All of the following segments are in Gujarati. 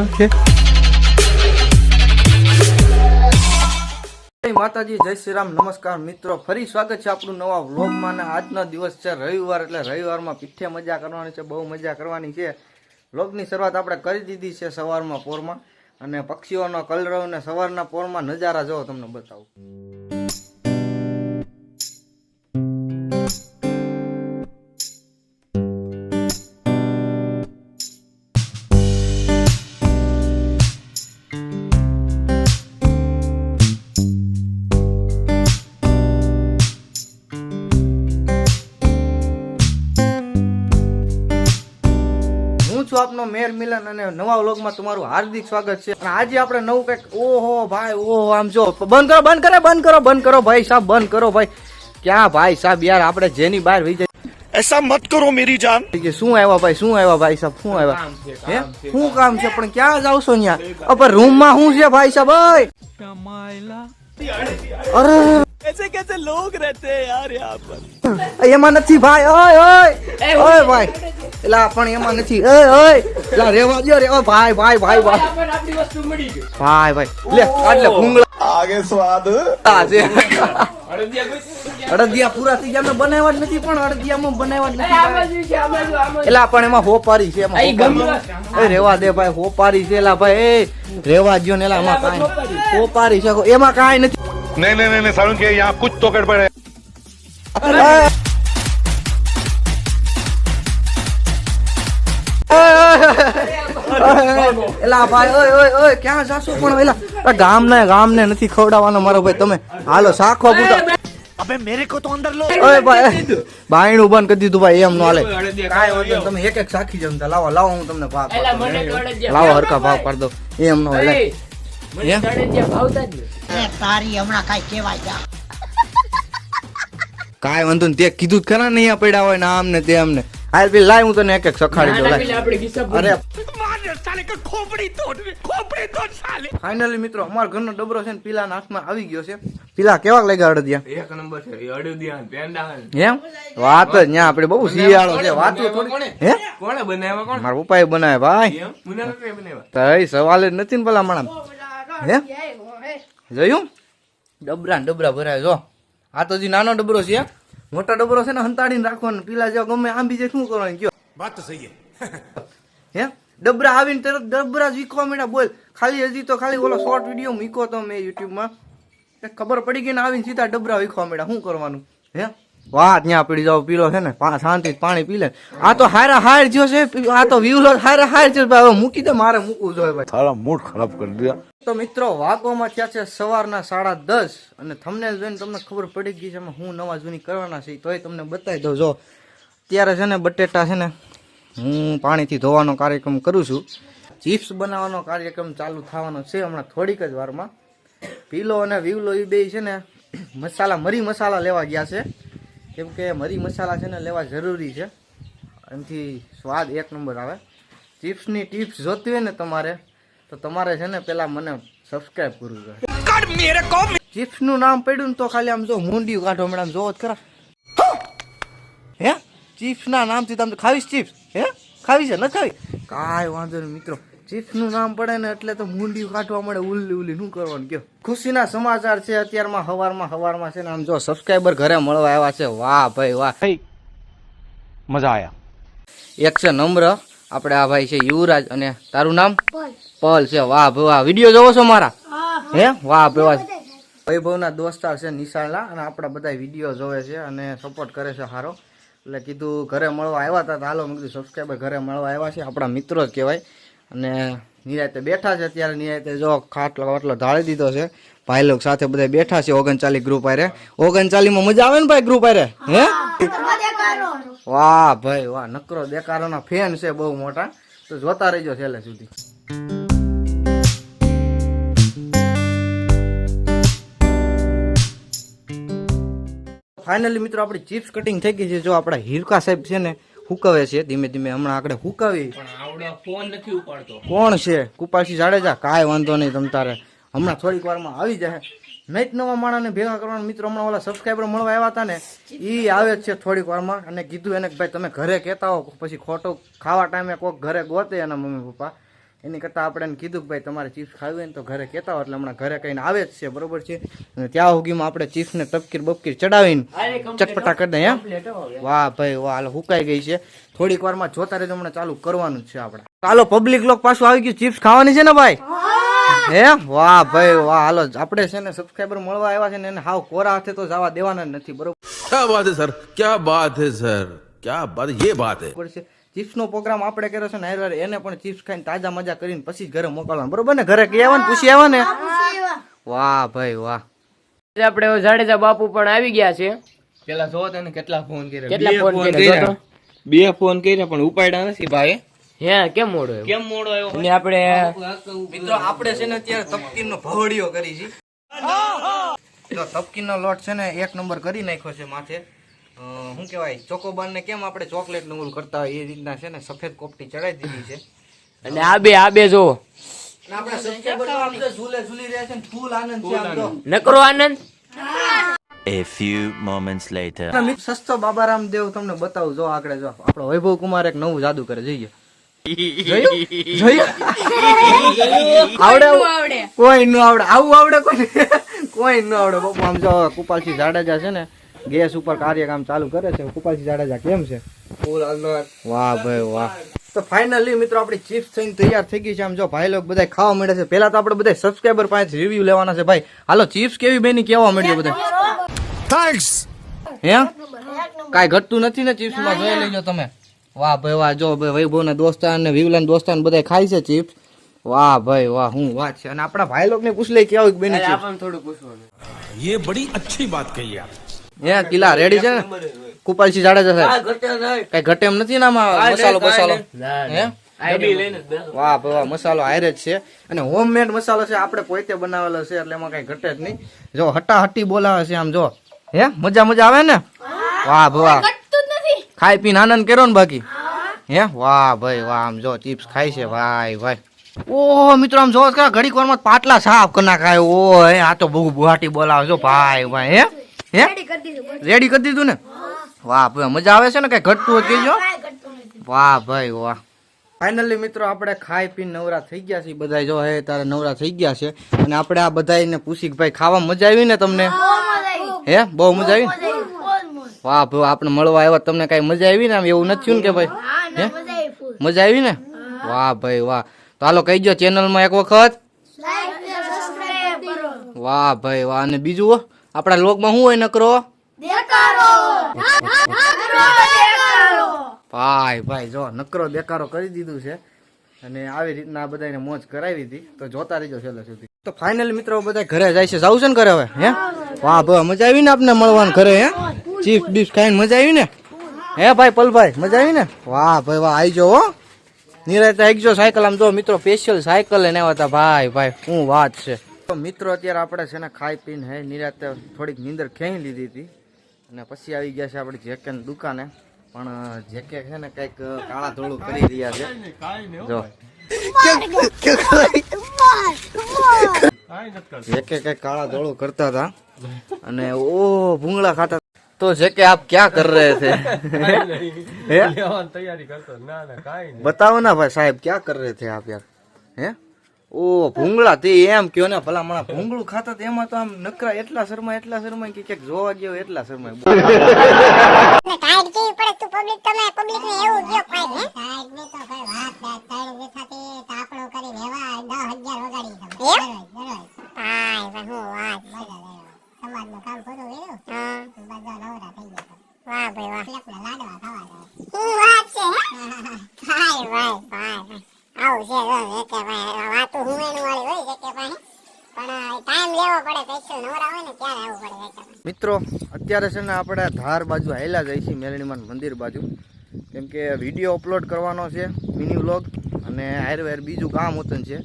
જય માતાજી, જય શ્રી રામ, નમસ્કાર મિત્રો. ફરી સ્વાગત છે આપણું નવા વ્લોગમાં અને આજનો દિવસ છે રવિવાર, એટલે રવિવારમાં પીઠે મજા કરવાની છે, બહુ મજા કરવાની છે. વ્લોગની શરૂઆત આપણે કરી દીધી છે સવારમાં પોરમાં. અને પક્ષીઓનો કલરવ અને સવારના પોરમાં નજારા જોવો, તમને બતાવું. હું છું આપનો મેર મિલન અને નવા વ્લોગમાં તમારું હાર્દિક સ્વાગત છે અને આજે આપણે નવું કંઈક ઓહો ભાઈ ઓહો આમ જો બંધ કરો બંધ કરો બંધ કરો બંધ કરો ભાઈ સાહેબ બંધ કરો ભાઈ ક્યાં ભાઈ સાહેબ યાર આપણે જેની બહાર વી ऐसा मत करो मेरी जान કે શું આવ્યા ભાઈ શું આવ્યા ભાઈ સાહેબ શું આવ્યા હે શું કામ છે પણ ક્યાં જાવ છો ત્યાં અપર રૂમમાં શું છે ભાઈ સાહેબ ઓય અરે कैसे कैसे लोग रहते हैं यार यहाँ पर એમાં નથી ભાઈ ઓય ઓય ઓય ભાઈ એલા પણ એમાં નથી. એ ઓય એલા રેવા દો રેવા. ભાઈ ભાઈ ભાઈ ભાઈ. આપણને આપણી વસ્તુ મળી ગઈ ભાઈ ભાઈ. લે આટલે ભૂંગળા. આગે સ્વાદ. આ જે. અડદિયા પૂરા થઈ ગયા. બનાવ્યા જ નથી પણ અડદિયામાં બનાવ્યા જ નથી. એલા પણ એમાં હોપારી છે એમાં રેવા દે ભાઈ હોપારી છે એલા ભાઈ. એ રેવા દો ને એલા એમાં કાંઈ હોપારી. છે. એમાં કાંઈ નથી. નહીં નહીં નહીં સારું કે યહાં કુછ તો ગડબડ. પડે એલા ભાઈ ઓય ઓય ભાઈ એમ નો તમે એક એક સાખી જમતા. લાવો લાવો હું તમને ભાવ લાવો હરકા ભાવ કર દો એમ નો હાલે. તારી હમણાં કાઈ કહેવાય જા. કાંઈ વાંધો ને તે કીધું જ ખરા નહીં પડ્યા હોય ને આમ ને તે આમ આઈ બી લાઈ હું તને એક એક સખાડી દઉં અરે ફાઇનલી મિત્રો અમારા ઘરનો ડબરો છે ને પીલા નાથમાં આવી ગયો છે. પીલા કેવા લાગ્યા અડદિયા? એક નંબર છે અડદિયા એમ? વાત જ ન્યા આપણે બહુ શિયાળો છે વાત હે? કોણે બનાવ્યા કોણ? મારા પપ્પાએ બનાવ્યા ભાઈ. મને નથી તઈ સવાલ જ નથી ને પેલા માણા હે? જોયું? ડબરા ડબરા ભરાય જો. આ તો હજી નાનો ડબરો છે મોટા ડબરો છે ને હંતાડીને રાખવાનો. પેલા જેવા ગમે આમ બીજે શું કરવાનું? કયો? વાત તો સહી હે. ડબરા આવીને તરત ડબરા જ વીખવા માંડ્યા. બોલ ખાલી હજી તો ખાલી ઓલો શોર્ટ વીડિયો મૂક્યો તો મેં યુટ્યુબમાં ખબર પડી ગઈ ને આવીને સીધા ડબરા વીખવા માંડ્યા. શું કરવાનું? હે? વાત ત્યાં પડી જાવ પીલો છે ને શાંતિ પાણી પી લે. આ તો હારા હાર જો છે આ તો વ્યુલો હારા હાર જો હવે મૂકી દે મારે મૂકવું જોઈએ ભાઈ. તારા મૂડ ખરાબ કરી દે તો મિત્રો વાગોમાં થયા છે સવારના સાડા દસ અને તમને જોઈને તમને ખબર પડી ગઈ છે હું નવા જૂની કરવાના છે તોય તમને બતાવી દઉં જો. અત્યારે છે ને બટેટા છે ને હું પાણીથી ધોવાનો કાર્યક્રમ કરું છું. ચિપ્સ બનાવવાનો કાર્યક્રમ ચાલુ થવાનો છે હમણાં થોડીક જ વારમાં. પીલો અને વિવલો એ બે છે ને મસાલા મરી મસાલા લેવા ગયા છે. કેમ કે મરી મસાલા છે ને લેવા જરૂરી છે. એમથી સ્વાદ એક નંબર આવે. ચિપ્સની ટિપ્સ જોતી હોય ને તમારે તો તમારે છે ને પેલા મને સબસ્ક્રાઈબ કરવું જોઈએ ચિપ્સનું નામ પડ્યું ને તો ખાલી આમ જો મૂંડિયું કાઢો મેડમ જોવો જ ખરા. હે! ચિપ્સના નામથી તમે ખાવીશ ચિપ્સ. હે? ખાવી છે? ન ખાવી? કાંઈ વાંધો નહીં મિત્રો. શીખનું નામ પડે ને એટલે તો મૂંડિયું કાઢવા મળે ઉલ્લી ઉલ્લી. શું કરવાનું કયો? ખુશીના સમાચાર છે અત્યારમાં હવારમાં હવારમાં છે ને આમ જો સબસ્ક્રાઈબર ઘરે મળવા આવ્યા છે. વાહ ભાઈ વાહ. મજા આયા. એક છે નમ્ર આપણે આ ભાઈ છે યુવરાજ અને તારું નામ? પલ. છે. વાહ ભવા વીડિયો જોવો છો મારા? હે વાહ ભવા વૈભવના દોસ્તાર છે નિશાળના અને આપણા બધા વીડિયો જોવે છે અને સપોર્ટ કરે છે સારો એટલે કીધું ઘરે મળવા આવ્યા હતા હાલો મેં કીધું સબસ્ક્રાઈબર ઘરે મળવા આવ્યા છે. આપણા મિત્રો જ કહેવાય. અને નિરાતે બેઠા છે અત્યારે. નિરાતે જો ખાટલો વાટલો ઢાળી દીધો છે. ભાઈ લોકો સાથે બધા બેઠા છે ઓગણચાલીસ ગ્રુપ આરે ઓગણચાલીસમાં મજા આવે ને ભાઈ ગ્રુપ આરે હે? વાહ ભાઈ વાહ, નકરો દેકારોના ફેન છે બહુ મોટા. તો જોતા રહેજો છેલ્લે સુધી. ફાઇનલી મિત્રો, આપણી ચિપ્સ કટિંગ થઈ ગઈ છે. જો આપણા હિરકા સાહેબ છે ને હુકવે છે ધીમે ધીમે હમણાં આપણે હુકાવી. ફોન નથી ઉપાડતો. કોણ છે? કુપાસી જાડેજા? કાંઈ વાંધો નહીં તમ તારે. હમણાં થોડીક વારમાં આવી જાય. મેં જ નવા માણસને ભેગા કરવાના મિત્રો હમણાં ઓલા સબસ્ક્રાઈબર મળવા આવ્યા હતા ને એ આવે છે થોડીક વારમાં. અને કીધું એને કે ભાઈ તમે ઘરે કહેતા હો પછી ખોટો ખાવા ટાઈમે કોઈક ઘરે ગોતે એના મમ્મી પપ્પા. એની કરતાં આપણે કીધું કે ભાઈ તમારે ચિપ્સ ખાવી હોય ને તો ઘરે કહેતા હોય એટલે હમણાં ઘરે કહીને આવે જ છે બરોબર છે? અને ત્યાં સુધીમાં આપણે ચિપ્સને તપકીર બપકીર ચડાવીને ચટપટા કરી દઈએ વાહ ભાઈ વાહ હાલ હુકાઈ ગઈ છે. થોડીક વારમાં જોતા રહેજો હમણાં ચાલુ કરવાનું છે આપણે. ચાલો પબ્લિક લોક પાછું આવી ગયું ચિપ્સ ખાવાની છે ને ભાઈ? હે? વાહ ભાઈ વાહ હાલો આપણે છે ને સબસ્ક્રાઈબર મળવા આવ્યા છે ને એને હાવ કોરા હાથે તો જવા દેવાના નથી બરોબર? ક્યાં બાત છે સર? ક્યાં બાત છે સર? ક્યાં વાત યે વાત છે. ચિપ્સનો પ્રોગ્રામ આપણે કર્યો છે ને હારવાર એને પણ ચિપ્સ ખાઈને તાજા મજા કરીને પછી જ ઘરે મોકલવાનું. બરોબર ને? ઘરે ગયા ને પૂછી આવવા ને? વાહ ભાઈ વાહ. આપણે જાડેજા બાપુ પણ આવી ગયા છે. પેલા જો તને કેટલા ફોન કર્યા. કેટલા બે ફોન કર્યા? બે ફોન કર્યા પણ ઉપાડ્યા નથી ભાઈ. હે કેમ મોડો આવ્યો? કેમ મોડો આવ્યો અને આપણે મિત્રો આપણે છે ને અત્યારે તપકીરનો ભવડિયો કરી છે. જો તપકીરનો લોટ છે ને એક નંબર કરી નાખ્યો છે માથે. શું કહેવાય ચોકોબાર ને કેમ આપણે ચોકલેટનું ઓલું કરતા હોય? એ રીતના છે ને સફેદ કોપટી ચડાવી દીધી છે. અને આ બે આ બે જો અને આપણા subscriber આપણે ઝૂલે ઝૂલી રહ્યા છે ને ફૂલ આનંદ છે આમ તો નકરો આનંદ? A few moments later. સસ્તો બાબારામ દેવ તમને બતાવું જો આગળ જો. આપણો વૈભવ કુમાર એક નવું જાદુ કરે જોઈએ? આવડે? આવડે. કોઈ નું આવડે. આવું આવડે કોઈ કોઈ નું આવડે. બાપુ આમ જો કુપાલસિંહ જાડેજા છે ને ગેસ ઉપર કાર્યક્રમ ચાલુ કરે છે કુપાલજી જાડેજા કેમ છે? વાહ ભાઈ વાહ. તો ફાઇનલી મિત્રો આપણી ચિપ્સ થઈને તૈયાર થઈ ગઈ છે. આમ જો ભાઈ લોકો બધા ખાવા મળે છે. પહેલા તો આપણે બધા સબસ્ક્રાઈબર પાસે રિવ્યુ લેવાના છે ભાઈ. હાલો ચીપ્સ કેવી બેની કેવા મળ્યો બધા થેન્ક્સ હે? કાઈ ઘટતું નથી ને ચિપ્સમાં જોઈ લેજો તમે. વાહ ભાઈ વાહ જો ભાઈ વૈભવ ને દોસ્તાન ને વિવલન દોસ્તાન બધા ખાય છે ચિપ્સ વાહ ભાઈ વાહ હું વાત છે. અને આપણા ભાઈ લોકો ને પૂછ લે કેવું બેની ચિપ્સ થોડું પૂછવાનું. યે બડી અચ્છી વાત કહી આપ હે કિલા રેડી છે? ને કુપાલસિંહ જાડેજા સાહેબ. કઈ ઘટે એમ નથી ને આમાં? મસાલો હે? બેસો. વાહ વાહ મસાલો હારે જ છે. અને હોમમેડ મસાલો છે આપણે પોતે બનાવેલો છે એટલે એમાં કઈ ઘટે જ નહીં. જો હટ્ટા બોલાવે છે આમ જો. હે મજા મજા આવે ને? વાહ વાહ. ખાઈ પીને આનંદ કર્યો ને બાકી? હે. વાહ ભાઈ વાહ આમ જો ચિપ્સ ખાય છે ભાઈ ભાઈ. ઓહો મિત્રો આમ જો કે ઘડીક વારમાં પાટલા સાફ કરી નાખાય ઓ હે આ તો બહુ બુહાટી બોલાવે છો ભાઈ ભાઈ હે? હે? રેડી કરી દીધું ને? વાહ ભાઈ મજા આવે છે ને? કઈ ઘટતું હોય કેજો વાહ ભાઈ વાહ. ફાઇનલી મિત્રો આપણે ખાઈ પીને નવરા થઈ ગયા છીએ. બધા જો હે તારે નવરા થઈ ગયા છે. અને આપણે આ બધાને પૂછી કે ભાઈ ખાવા મજા આવી ને તમને? હે બહુ મજા આવી. વાહ ભાઈ આપણે મળવા આવ્યા તમને કઈ મજા આવી ને? આમ એવું નથી થયું ને કે ભાઈ? હે મજા આવી ને? વાહ ભાઈ વાહ. તો હાલો કહી દો ચેનલમાં એક વખત. વાહ ભાઈ વાહ. અને બીજું? આપણા લોકમાં શું હોય નકરો? ભાઈ ભાઈ જો નકરો દેકારો કરી દીધું છે. અને આવી રીતના આ બધાને મોજ કરાવી હતી. તો જોતા રહીજો છેલ્લે સુધી. તો ફાઇનલ મિત્રો બધા ઘરે જાય છે. જવું છે ને ઘરે હવે હે? વાહ ભાઈ મજા આવી ને આપને મળવાનું ઘરે હે? ચીપ બીફ ખાઈને મજા આવી ને? હે ભાઈ પલભાઈ મજા આવી ને? વાહ ભાઈ વાહ આવી જાઓ હો. નિરાતે આવી જો સાયકલ. આમ જો મિત્રો સ્પેશિયલ સાયકલ લઈને આવ્યા હતા. ભાઈ ભાઈ શું વાત છે. મિત્રો અત્યારે આપણે છે ને ખાઈ પીને હે નિરાતે થોડીક નીંદર ખેંચી લીધી હતી અને પછી આવી ગયા છે આપણી જેકે દુકાને પણ જેકે છે ને કઈક કાળા ધોળું કરી રહ્યા છે જો જેકે કઈક કાળા ધોળું કરતા હતા અને ઓ ભૂંગળા ખાતા તો જેકે આપ ક્યાં કર રહે થે હે તૈયારી કરતો ના ના કાઈ बताओ ना भाई साहब क्या कर रहे थे आप यार હે ઓ ભૂંગળા તે એમ કયો ને ભલા મણા ભૂંગળું ખાતા તો એમાં તો આમ નકરા એટલા શરમા એટલા શરમા કે ક્યાંક જોવા ગયો એટલા શરમાય ટાઈટ કેવી પડે તું પબ્લિક તમે પબ્લિક ને એવું કયો ભાઈ હે ટાઈટ ને તો ભાઈ વાત વાત તાળ દેખાતી તાપડો કરી લેવા 10000 વગાડી તમે ભાઈ ભાઈ હું વાત સમાજનું કામ પૂરું વેરું હા બધા નવરા થઈ ગયા વાહ ભાઈ વાહ લાડવા ખાવા જાય વાત છે ભાઈ ભાઈ ભાઈ આવું છે કે ભાઈ વાતો મિત્રો અત્યારે છે ને આપણે ધાર બાજુ હાલ્યા જઈએ છીએ મેલણીમાન મંદિર બાજુ. કેમ કે વીડિયો અપલોડ કરવાનો છે મિની વ્લોગ અને આયુર્વેદ બીજું કામ હોતું છે.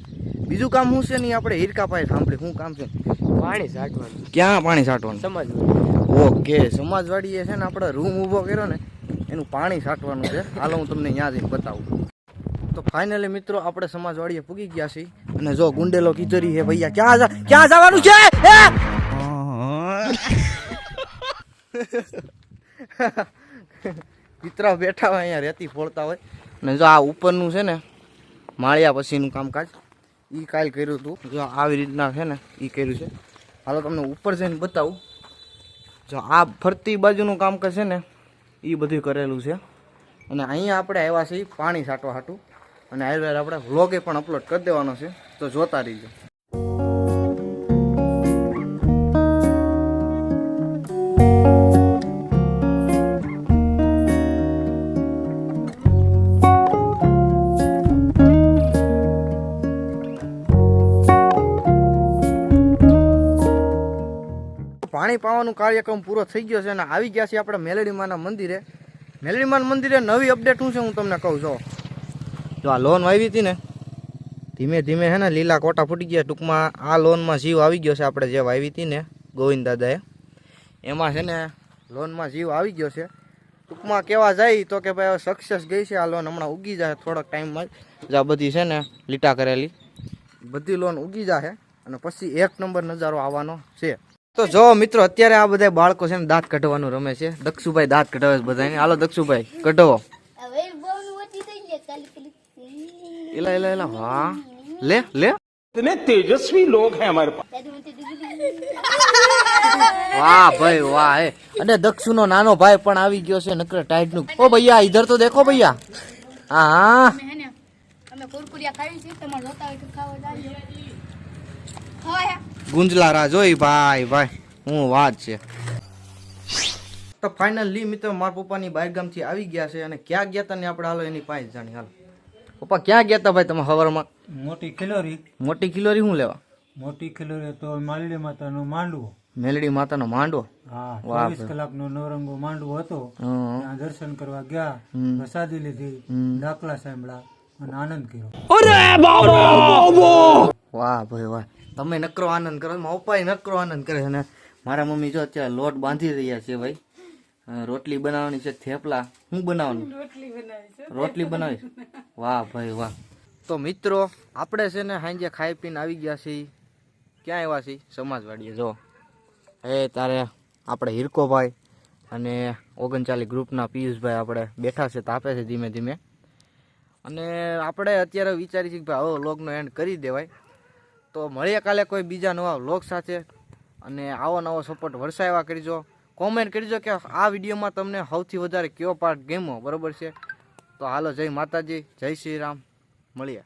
બીજું કામ શું છે ને આપણે હિરકા પાસે સાંભળી શું કામ છે? પાણી સાટવાનું. ક્યાં પાણી સાટવાનું? સમાજવાડી. ઓકે સમાજવાડીએ છે ને આપણે રૂમ ઊભો કર્યો ને એનું પાણી સાટવાનું છે. હાલો હું તમને ત્યાં જઈને બતાવું. તો ફાઇનલી મિત્રો આપણે સમાજવાડીએ પૂગી ગયા છીએ. અને જો ગુંડેલો કિચરી હે ભૈયા, ક્યાં ક્યાં જવાનું છે? હે? બેઠા હોય અહીંયા, રેતી ફોડતા હોય. અને જો આ ઉપરનું છે ને, માળિયા પછીનું કામકાજ એ કાલ કર્યું હતું. જો આવી રીતના છે ને એ કર્યું છે. હાલો તમને ઉપર જઈને બતાવું. જો આ ફરતી બાજુનું કામકાજ છે ને એ બધું કરેલું છે. અને અહીંયા આપણે આવ્યા છીએ પાણી સાટવા હાટું. અને આયુર્વેદ આપણે વ્લોગે પણ અપલોડ કરી દેવાનો છે, તો જોતા રહીજો. પાણી પાવાનું કાર્યક્રમ પૂરો થઈ ગયો છે અને આવી ગયા છીએ આપણે મેલેડીમાના મંદિરે. મેલેડીમાન મંદિરે નવી અપડેટ શું છે હું તમને કહું છું જો આ લોન વાવી હતી ને, ધીમે ધીમે છે ને લીલા કોટા ફૂટી ગયા. ટૂંકમાં આ લોનમાં જીવ આવી ગયો છે આપણે જે વાવી હતી ને ગોવિંદ દાદાએ. એમાં છે ને લોનમાં જીવ આવી ગયો છે. ટૂંકમાં કહેવા જાય તો કે ભાઈ સક્સેસ ગઈ છે આ લોન હમણાં ઉગી જાય થોડોક ટાઈમમાં જ. આ બધી છે ને લીટા કરેલી. બધી લોન ઉગી જશે અને પછી એક નંબર નજારો આવવાનો છે. તો જો મિત્રો, અત્યારે આ બધા બાળકો છે ને દાંત કઢવાનું રમે છે. દક્ષુભાઈ દાંત કઢાવે છે બધાને. હાલો દક્ષુભાઈ, કઢાવો. એલા એલા એલા વાહ લે લે इतने तेजस्वी लोग हैं हमारे पास વાહ ભાઈ વાહ હે અને દક્ષુનો નાનો ભાઈ પણ આવી ગયો છે નકર ટાઈટ નું ઓ ભૈયા ઇધર તો દેખો ભૈયા હા હા અમે કુરકુરિયા ખાવી છે તમારે જોતા હોય તો ખાવા જાય હોય ગુંજલા રા જોઈ ભાઈ ભાઈ હું વાત છે તો ફાઇનલી મિત્રો મારા પપ્પાની બારગામથી આવી ગયા છે અને ક્યાં ગયા તા ને આપણે હાલો એની પાસે જાણી હાલો પપ્પા ક્યાં ગયા તા ભાઈ તમે હવારમાં? મોટી ખિલોરી. મોટી ખિલોરી શું લેવા? મોટી ખિલોરી તો માલડી માતાનો માંડવો. મેલડી માતાનો માંડવો? હા ચોવીસ કલાકનો નવરંગો માંડવો હતો. ત્યાં દર્શન કરવા ગયા. પ્રસાદી લીધી. દાખલા સાંભળા અને આનંદ કર્યો. વાહ ભાઈ વાહ. તમે નકરો આનંદ કરો મારા પપ્પાએ નકરો આનંદ કરે છે અને મારા મમ્મી જો અત્યારે લોટ બાંધી રહ્યા છે ભાઈ. રોટલી બનાવવાની છે થેપલા. શું બનાવવાનું? રોટલી બનાવી વાહ ભાઈ વાહ. તો મિત્રો આપણે છે ને સાંજે ખાઈ પીને આવી ગયા છીએ. ક્યાં આવ્યા છીએ? સમાજવાડીએ જો. એ તારે આપણે હિરકોભાઈ અને ઓગણચાલીસ ગ્રુપના પિયુષભાઈ આપણે બેઠા છે તાપે છે ધીમે ધીમે. અને આપણે અત્યારે વિચારી છીએ કે ભાઈ આવો વ્લોગનો એન્ડ કરી દેવાય. તો મળીએ કાલે કોઈ બીજા નવા વ્લોગ સાથે. અને આવો નવો સપોર્ટ વરસાવ્યા કરજો. કોમેન્ટ કરજો કે આ વિડીયોમાં તમને સૌથી વધારે કયો પાર્ટ ગેમો બરોબર છે? તો હાલો, જય માતાજી, જય શ્રી રામ. મળીએ.